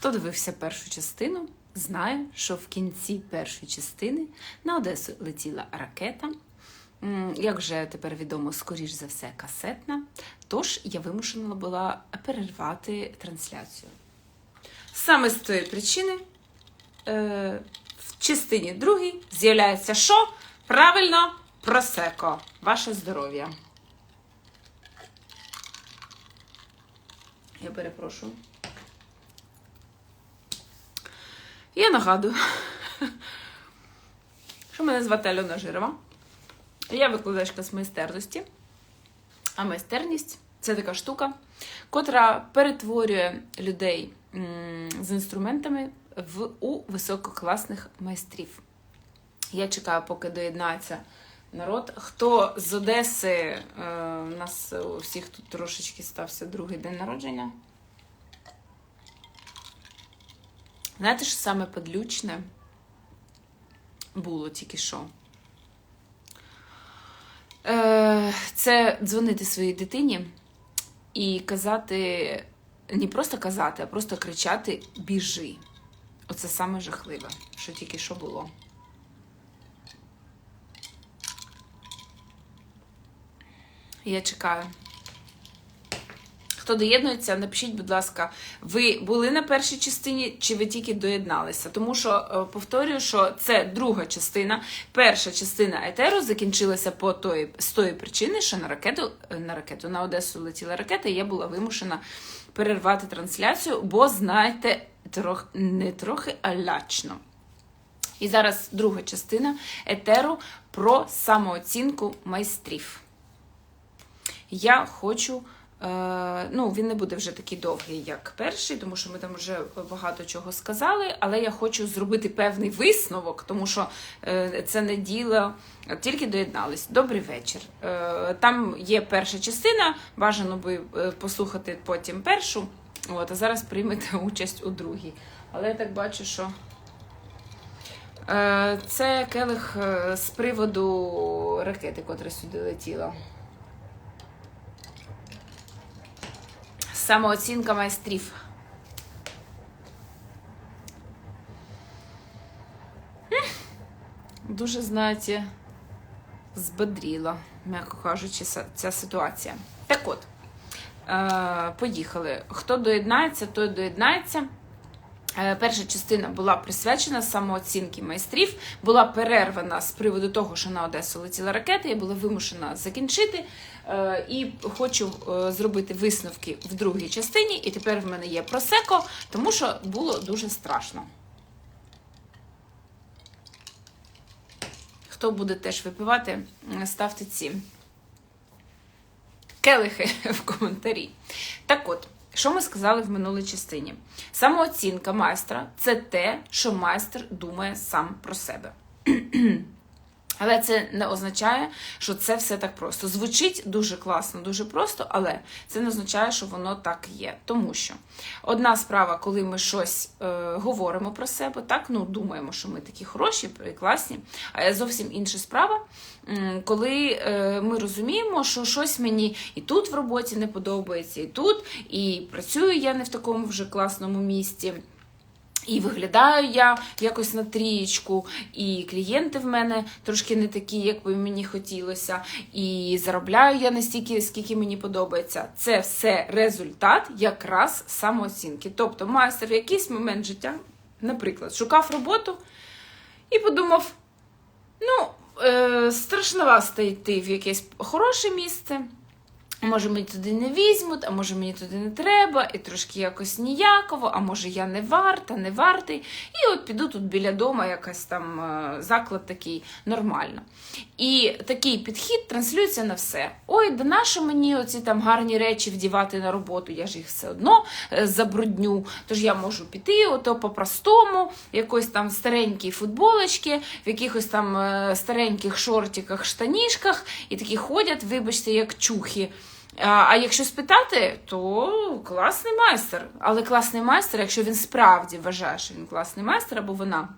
Хто дивився першу частину, знає, що в кінці першої частини на Одесу летіла ракета. Як вже тепер відомо, скоріш за все, касетна. Тож я вимушена була перервати трансляцію. Саме з тої причини е, в частині другій з'являється що? Правильно, просеко. Ваше здоров'я. Я перепрошую. Я нагадую, що мене звати Альона Жирова. Я викладачка з майстерності. А майстерність це така штука, котра перетворює людей з інструментами в, у висококласних майстрів. Я чекаю, поки доєднається народ. Хто з Одеси, е, у нас у всіх тут трошечки стався другий день народження. Знаєте, що саме подлючне було тільки що? Е, Це дзвонити своїй дитині і казати, не просто казати, а просто кричати біжи. Оце саме жахливе, що тільки що було. Я чекаю. Хто доєднується, напишіть, будь ласка, ви були на першій частині чи ви тільки доєдналися? Тому що е, повторюю, що це друга частина. Перша частина етеру закінчилася по тої, з тої причини, що на ракету е, на ракету на Одесу летіла ракета, і я була вимушена перервати трансляцію, бо знаєте, трох, не трохи а лячно. І зараз друга частина етеру про самооцінку майстрів. Я хочу. Е, ну, він не буде вже такий довгий, як перший, тому що ми там вже багато чого сказали. Але я хочу зробити певний висновок, тому що е, це не діло. Тільки доєднались. Добрий вечір. Е, там є перша частина, бажано би послухати потім першу. От, а зараз приймете участь у другій. Але я так бачу, що. Це келих з приводу ракети, котра сюди летіла. Самооцінка майстрів. Дуже, знаєте, збедріла, м'яко кажучи, ця ситуація. Так от, е, поїхали. Хто доєднається, той доєднається. Е, Перша частина була присвячена самооцінки майстрів, була перервана з приводу того, що на Одесу летіла ракета. Я була вимушена закінчити. Е, І хочу е, зробити висновки в другій частині. І тепер в мене є просеко, тому що було дуже страшно. Хто буде теж випивати, ставте ці келихи в коментарі. Так от. Що ми сказали в минулій частині? Самооцінка майстра це те, що майстер думає сам про себе. Але це не означає, що це все так просто. Звучить дуже класно, дуже просто, але це не означає, що воно так є. Тому що одна справа, коли ми щось е, говоримо про себе, так ну думаємо, що ми такі хороші, і класні. А зовсім інша справа, коли е, ми розуміємо, що щось мені і тут в роботі не подобається, і тут, і працюю я не в такому вже класному місці. І виглядаю я якось на трієчку, і клієнти в мене трошки не такі, як би мені хотілося, і заробляю я не стільки, скільки мені подобається. Це все результат якраз самооцінки. Тобто майстер в якийсь момент життя, наприклад, шукав роботу і подумав: ну, е, страшновато йти в якесь хороше місце. Може, мені туди не візьмуть, а може мені туди не треба, і трошки якось ніяково, а може я не варта, не вартий. І от піду тут біля дома, якась там е, заклад такий нормально. І такий підхід транслюється на все. Ой, да нащо мені оці там гарні речі вдівати на роботу? Я ж їх все одно е, забрудню. Тож я можу піти ото по-простому, якось там старенькі футболочки, в якихось там е, стареньких шортиках, штанішках, і такі ходять, вибачте, як чухи. А, якщо спитати, то класний майстер. Але класний майстер, якщо він справді вважає, що він класний майстер або вона.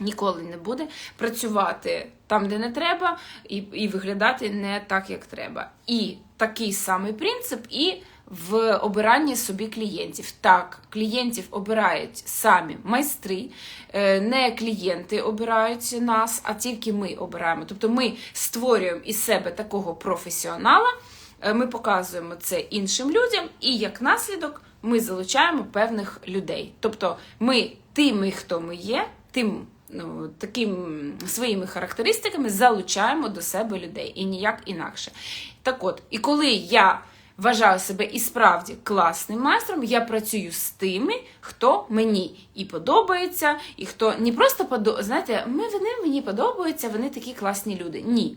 Ніколи не буде працювати там, де не треба, і, і виглядати не так, як треба. І такий самий принцип і в обиранні собі клієнтів. Так, клієнтів обирають самі майстри, е, не клієнти обирають нас, а тільки ми обираємо. Тобто ми створюємо із себе такого професіонала, ми показуємо це іншим людям, і як наслідок ми залучаємо певних людей. Тобто ми тими, хто ми є, тим. Ну, таким своїми характеристиками залучаємо до себе людей і ніяк інакше. Так от, і коли я вважаю себе і справді класним майстром, я працюю з тими, хто мені і подобається, і хто не просто подобається, знаєте, ми, вони мені подобаються, вони такі класні люди. Ні.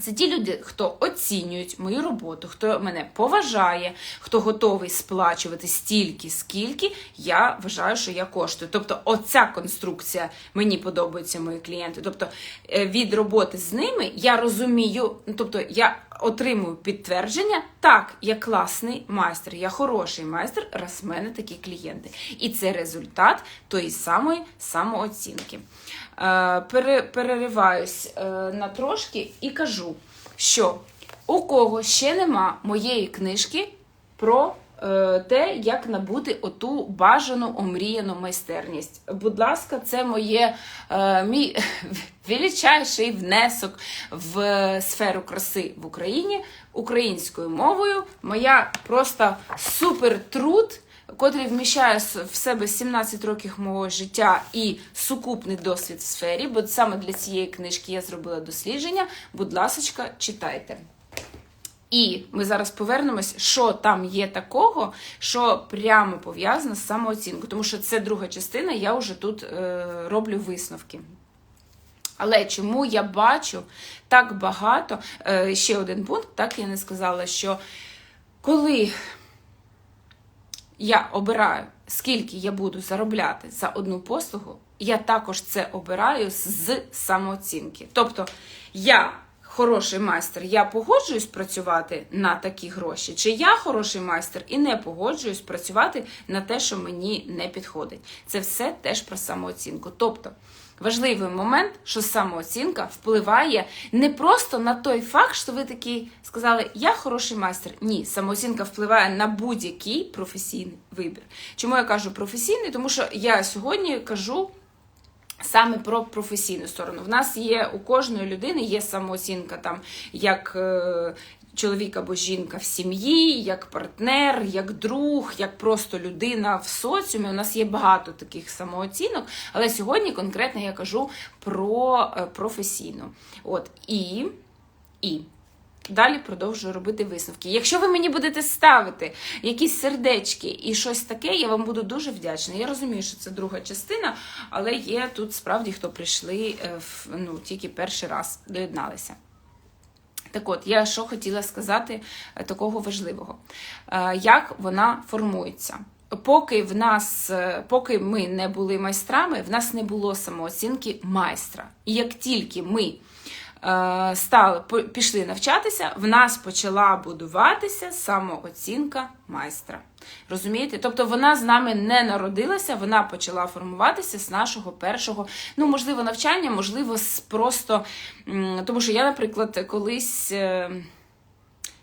Це ті люди, хто оцінюють мою роботу, хто мене поважає, хто готовий сплачувати стільки, скільки я вважаю, що я коштую. Тобто, оця конструкція мені подобаються мої клієнти. Тобто е, від роботи з ними я розумію, тобто я отримую підтвердження, так, я класний майстер, я хороший майстер, раз в мене такі клієнти. І це результат тої самої самооцінки. Е, перериваюсь е, на трошки і кажу, що у кого ще нема моєї книжки про е, те, як набути оту бажану омріяну майстерність. Будь ласка, це моє мій величайший внесок в сферу краси в Україні українською мовою. Моя просто супер труд котрий вміщає в себе 17 років мого життя і сукупний досвід в сфері, бо саме для цієї книжки я зробила дослідження. Будь ласка, читайте. І ми зараз повернемось, що там є такого, що прямо пов'язано з самооцінкою. Тому що це друга частина, я вже тут е, роблю висновки. Але чому я бачу так багато, е, ще один пункт, так я не сказала, що коли я обираю, скільки я буду заробляти за одну послугу, я також це обираю з самооцінки. Тобто я. Хороший майстер, я погоджуюсь працювати на такі гроші, чи я хороший майстер і не погоджуюсь працювати на те, що мені не підходить. Це все теж про самооцінку. Тобто важливий момент, що самооцінка впливає не просто на той факт, що ви такі сказали, я хороший майстер. Ні, самооцінка впливає на будь-який професійний вибір. Чому я кажу професійний? Тому що я сьогодні кажу. Саме про професійну сторону. В нас є у кожної людини є самооцінка, там як е, чоловік або жінка в сім'ї, як партнер, як друг, як просто людина в соціумі. У нас є багато таких самооцінок, але сьогодні конкретно я кажу про е, професійну. От і, і. Далі продовжую робити висновки. Якщо ви мені будете ставити якісь сердечки і щось таке, я вам буду дуже вдячна. Я розумію, що це друга частина, але є тут справді, хто прийшли е, ну, тільки перший раз доєдналися. Так от, я що хотіла сказати е, такого важливого, е, як вона формується. Поки в нас, поки ми не були майстрами, в нас не було самооцінки майстра. І як тільки ми Е, стали, пішли навчатися, в нас почала будуватися самооцінка майстра. Розумієте? Тобто вона з нами не народилася, вона почала формуватися з нашого першого, ну, можливо, навчання, можливо, просто. Тому що я, наприклад, колись е,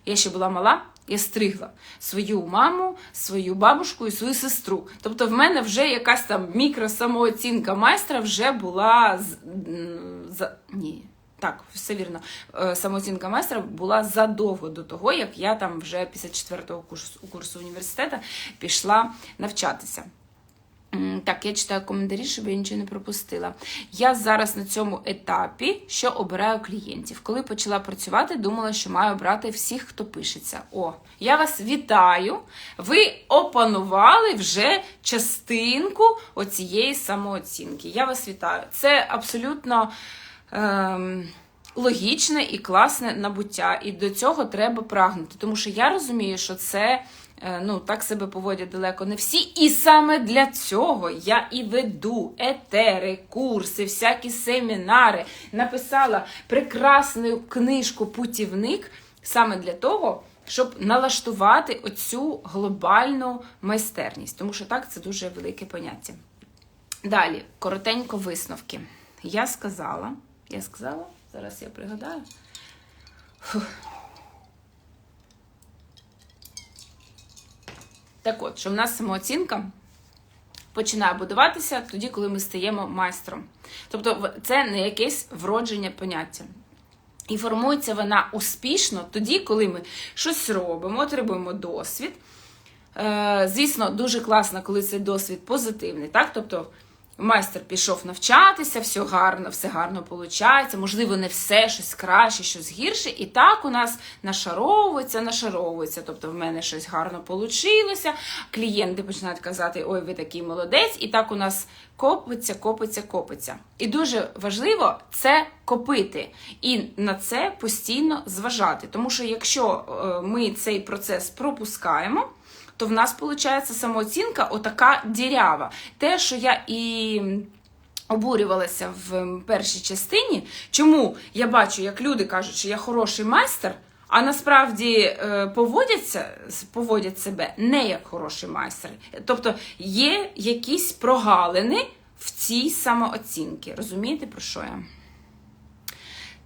я ще була мала. Я стригла свою маму, свою бабушку і свою сестру. Тобто, в мене вже якась там мікросамооцінка майстра вже була з... Ні, так, все вірно. Е, самооцінка майстра була задовго до того, як я там вже після четвертого курсу, курсу університету пішла навчатися. Так, я читаю коментарі, щоб я нічого не пропустила. Я зараз на цьому етапі, що обираю клієнтів. Коли почала працювати, думала, що маю обрати всіх, хто пишеться. О, я вас вітаю! Ви опанували вже частинку оцієї самооцінки. Я вас вітаю. Це абсолютно ем, логічне і класне набуття. І до цього треба прагнути. Тому що я розумію, що це. Е, ну, так себе поводять далеко не всі. І саме для цього я і веду етери, курси, всякі семінари, написала прекрасну книжку Путівник саме для того, щоб налаштувати оцю глобальну майстерність. Тому що так це дуже велике поняття. Далі, коротенько висновки. Я сказала. Я сказала, зараз я пригадаю. Фух. Так от, що в нас самооцінка починає будуватися тоді, коли ми стаємо майстром. Тобто, це не якесь вродження поняття. І формується вона успішно тоді, коли ми щось робимо, отримуємо досвід. Е, звісно, дуже класно, коли цей досвід позитивний. Так? Тобто майстер пішов навчатися, все гарно, все гарно виходить. Можливо, не все, щось краще, щось гірше. І так у нас нашаровується, нашаровується. Тобто, в мене щось гарно вийшло. Клієнти починають казати, ой, ви такий молодець, і так у нас копиться, копиться, копиться. І дуже важливо це копити і на це постійно зважати. Тому що якщо е, ми цей процес пропускаємо, то в нас виходить самооцінка отака дірява. Те, що я і обурювалася в першій частині, чому я бачу, як люди кажуть, що я хороший майстер, а насправді е, поводяться, поводять себе не як хороший майстер. Тобто є якісь прогалини в цій самооцінці. Розумієте, про що я?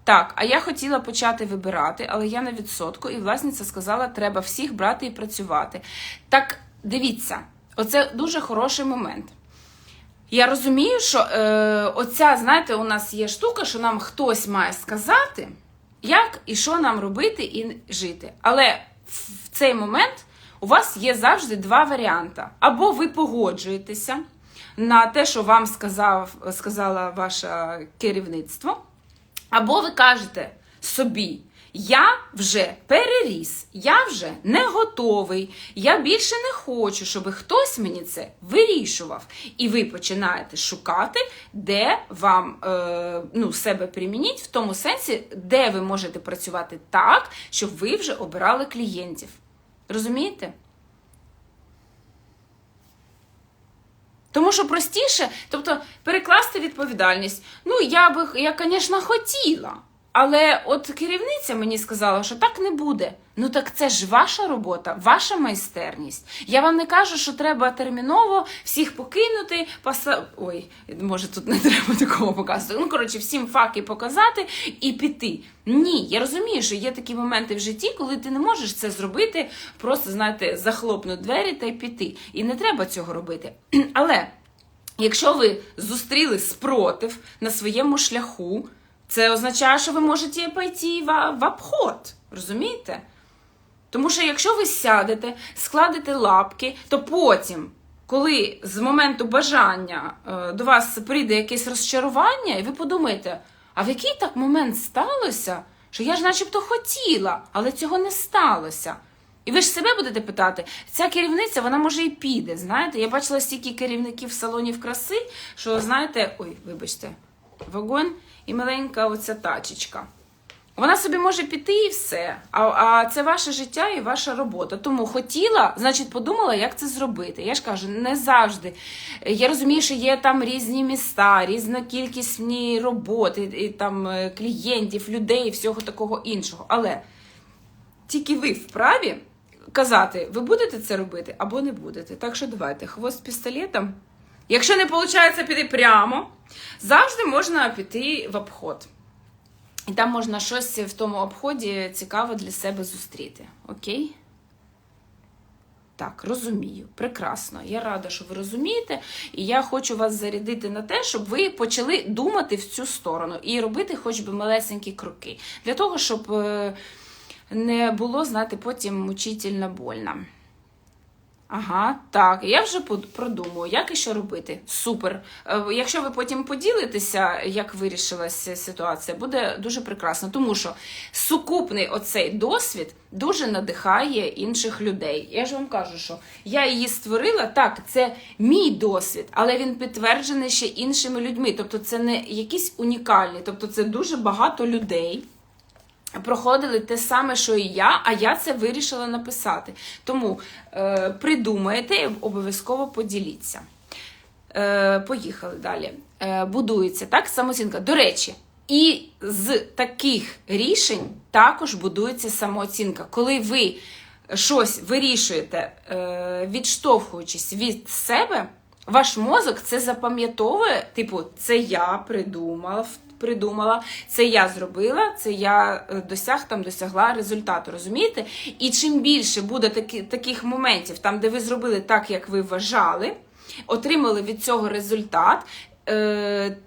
Так, а я хотіла почати вибирати, але я на відсотку, і власниця сказала, треба всіх брати і працювати. Так, дивіться, оце дуже хороший момент. Я розумію, що е, оця, знаєте, у нас є штука, що нам хтось має сказати, як і що нам робити і жити. Але в цей момент у вас є завжди два варіанти. Або ви погоджуєтеся на те, що вам сказав, сказала ваше керівництво. Або ви кажете собі, я вже переріс, я вже не готовий, я більше не хочу, щоб хтось мені це вирішував. І ви починаєте шукати, де вам е, ну, себе примініть, в тому сенсі, де ви можете працювати так, щоб ви вже обирали клієнтів. Розумієте? Тому що простіше, тобто перекласти відповідальність. Ну, я би, я, звісно, хотіла. Але от керівниця мені сказала, що так не буде. Ну так це ж ваша робота, ваша майстерність. Я вам не кажу, що треба терміново всіх покинути, паса... ой, може тут не треба такого показувати. Ну, коротше, всім факи показати і піти. Ні, я розумію, що є такі моменти в житті, коли ти не можеш це зробити, просто знаєте, захлопнути двері та й піти. І не треба цього робити. Але якщо ви зустріли спротив на своєму шляху, це означає, що ви можете пойти в, в обход. Розумієте? Тому що якщо ви сядете, складете лапки, то потім, коли з моменту бажання е, до вас прийде якесь розчарування, і ви подумаєте, а в який так момент сталося, що я ж начебто хотіла, але цього не сталося. І ви ж себе будете питати, ця керівниця, вона може і піде. Знаєте, я бачила стільки керівників салонів краси, що знаєте, ой, вибачте, вагон і маленька оця тачечка. Вона собі може піти і все. А, а це ваше життя і ваша робота. Тому хотіла, значить, подумала, як це зробити. Я ж кажу, не завжди. Я розумію, що є там різні міста, різна кількість роботи, і там е, клієнтів, людей, всього такого іншого. Але тільки ви вправі казати, ви будете це робити або не будете. Так що давайте, хвост пістолетом. Якщо не виходить піти прямо, завжди можна піти в обход. І там можна щось в тому обході цікаве для себе зустріти. Окей? Так, розумію. Прекрасно. Я рада, що ви розумієте. І я хочу вас зарядити на те, щоб ви почали думати в цю сторону і робити хоч би малесенькі кроки. Для того, щоб е, не було, знаєте, потім мучительно больно. Ага, так, я вже продумую, як і що робити. Супер. Е, Якщо ви потім поділитеся, як вирішилася ситуація, буде дуже прекрасно, тому що сукупний оцей досвід дуже надихає інших людей. Я ж вам кажу, що я її створила, так, це мій досвід, але він підтверджений ще іншими людьми. Тобто, це не якісь унікальні, тобто це дуже багато людей проходили те саме, що і я, а я це вирішила написати. Тому е, придумайте і обов'язково поділіться. Е, поїхали далі. Е, будується так, самооцінка. До речі, і з таких рішень також будується самооцінка. Коли ви щось вирішуєте, е, відштовхуючись від себе, ваш мозок це запам'ятовує, типу, це я придумав, придумала, це я зробила, це я е, досяг там досягла результату. Розумієте? І чим більше буде таки, таких моментів, там, де ви зробили так, як ви вважали, отримали від цього результат. Е,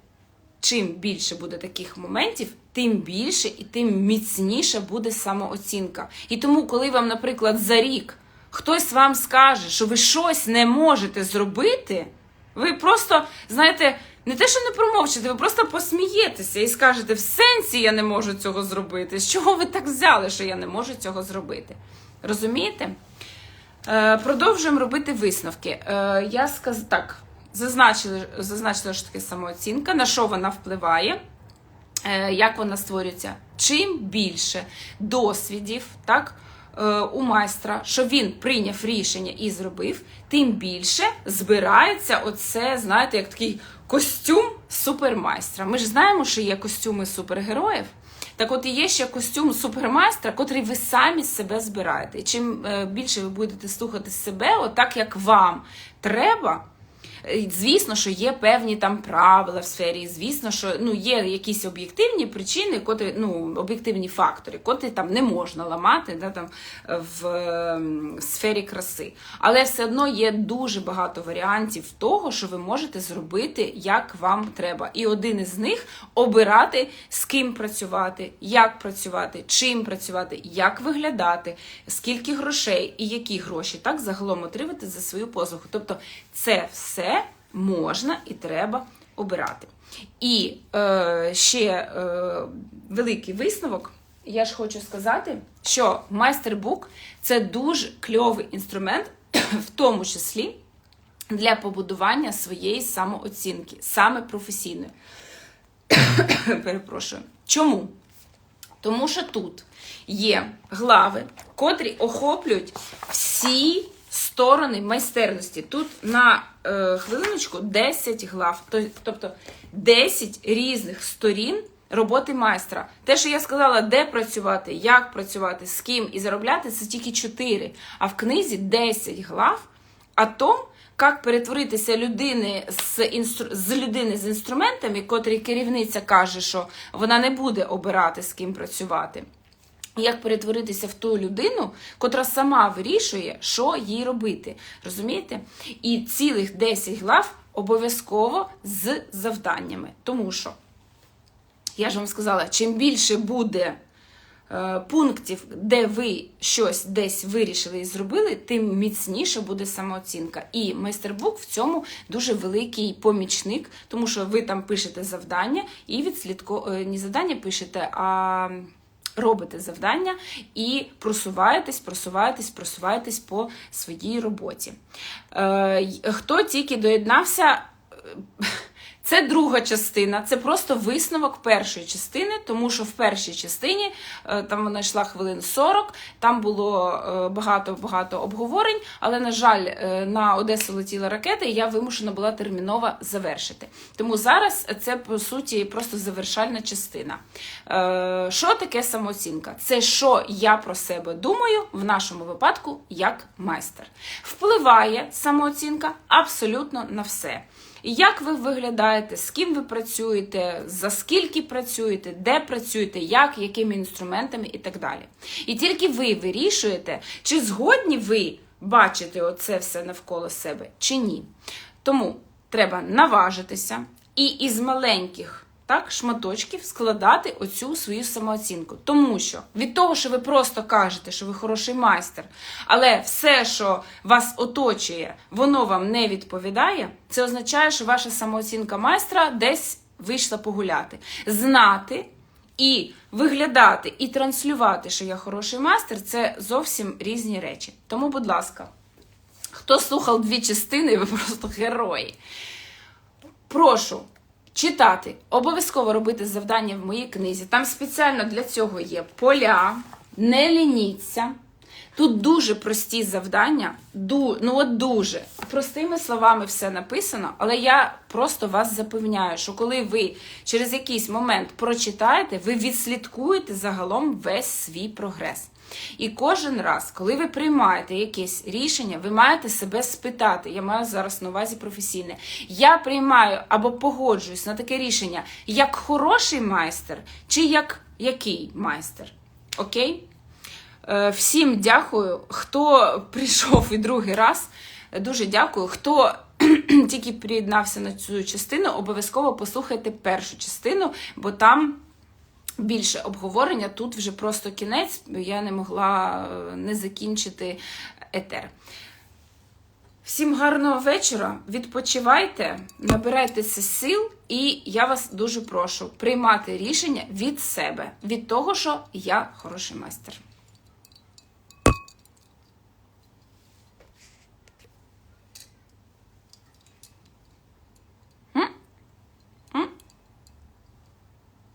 чим більше буде таких моментів, тим більше і тим міцніше буде самооцінка. І тому, коли вам, наприклад, за рік хтось вам скаже, що ви щось не можете зробити, ви просто, знаєте, не те, що не промовчите, ви просто посмієтеся і скажете, в сенсі я не можу цього зробити. З чого ви так взяли, що я не можу цього зробити? Розумієте? Е, Продовжуємо робити висновки. Е, Я сказ... так, зазначила, зазначила, що таке самооцінка, на що вона впливає, е, як вона створюється. Чим більше досвідів, так, у майстра, що він прийняв рішення і зробив, тим більше збирається оце, знаєте, як такий костюм супермайстра. Ми ж знаємо, що є костюми супергероїв. Так от і є ще костюм супермайстра, котрий ви самі себе збираєте. І чим е, більше ви будете слухати себе, отак як вам треба. Е, Звісно, що є певні там правила в сфері. Звісно, що ну є якісь об'єктивні причини, котрі ну об'єктивні фактори, котрі там не можна ламати да, там, е, в ем, сфері краси. Але все одно є дуже багато варіантів того, що ви можете зробити, як вам треба. І один із них обирати, з ким працювати, як працювати, чим працювати, як виглядати, скільки грошей і які гроші так загалом отримати за свою послугу. Тобто це все можна і треба обирати. І е, ще е, великий висновок. Я ж хочу сказати, що майстербук це дуже кльовий інструмент, в тому числі для побудування своєї самооцінки, саме професійної. Перепрошую. Чому? Тому що тут є глави, котрі охоплюють всі сторони майстерності. Тут на хвилиночку 10 глав, тобто 10 різних сторін роботи майстра. Те, що я сказала, де працювати, як працювати, з ким і заробляти, це тільки 4. А в книзі 10 глав о том, як перетворитися людини з, інстру... з людини з інструментами, котрі керівниця каже, що вона не буде обирати, з ким працювати. Як перетворитися в ту людину, котра сама вирішує, що їй робити. Розумієте? І цілих 10 глав обов'язково з завданнями. Тому що, я ж вам сказала, чим більше буде е, пунктів, де ви щось десь вирішили і зробили, тим міцніше буде самооцінка. І майстербук в цьому дуже великий помічник, тому що ви там пишете завдання і відслідко... е, не завдання пишете, а робите завдання і просуваєтесь, просуваєтесь, просуваєтесь по своїй роботі. Е, хто тільки доєднався. Е, Це друга частина, це просто висновок першої частини, тому що в першій частині е, там вона йшла хвилин 40, там було е, багато-багато обговорень, але, на жаль, е, на Одесу летіла ракета, і я вимушена була терміново завершити. Тому зараз це, по суті, просто завершальна частина. Е, Що таке самооцінка? Це що я про себе думаю, в нашому випадку, як майстер. Впливає самооцінка абсолютно на все. Як ви виглядаєте, з ким ви працюєте, за скільки працюєте, де працюєте, як, якими інструментами і так далі. І тільки ви вирішуєте, чи згодні ви бачите оце все навколо себе, чи ні. Тому треба наважитися і із маленьких так, шматочків складати оцю свою самооцінку. Тому що від того, що ви просто кажете, що ви хороший майстер, але все, що вас оточує, воно вам не відповідає, це означає, що ваша самооцінка майстра десь вийшла погуляти. Знати і виглядати, і транслювати, що я хороший майстер, це зовсім різні речі. Тому, будь ласка, хто слухав дві частини, ви просто герої. Прошу читати, обов'язково робити завдання в моїй книзі. Там спеціально для цього є поля, не лініться. Тут дуже прості завдання, ду, ну от дуже простими словами все написано, але я просто вас запевняю, що коли ви через якийсь момент прочитаєте, ви відслідкуєте загалом весь свій прогрес. І кожен раз, коли ви приймаєте якесь рішення, ви маєте себе спитати. Я маю зараз на увазі професійне. Я приймаю або погоджуюсь на таке рішення як хороший майстер, чи як який майстер. Окей? Е, Всім дякую, хто прийшов і другий раз. Дуже дякую. Хто тільки приєднався на цю частину, обов'язково послухайте першу частину, бо там більше обговорення. Тут вже просто кінець, я не могла е, не закінчити етер. Всім гарного вечора. Відпочивайте, набирайтеся сил, і я вас дуже прошу приймати рішення від себе, від того, що я хороший майстер.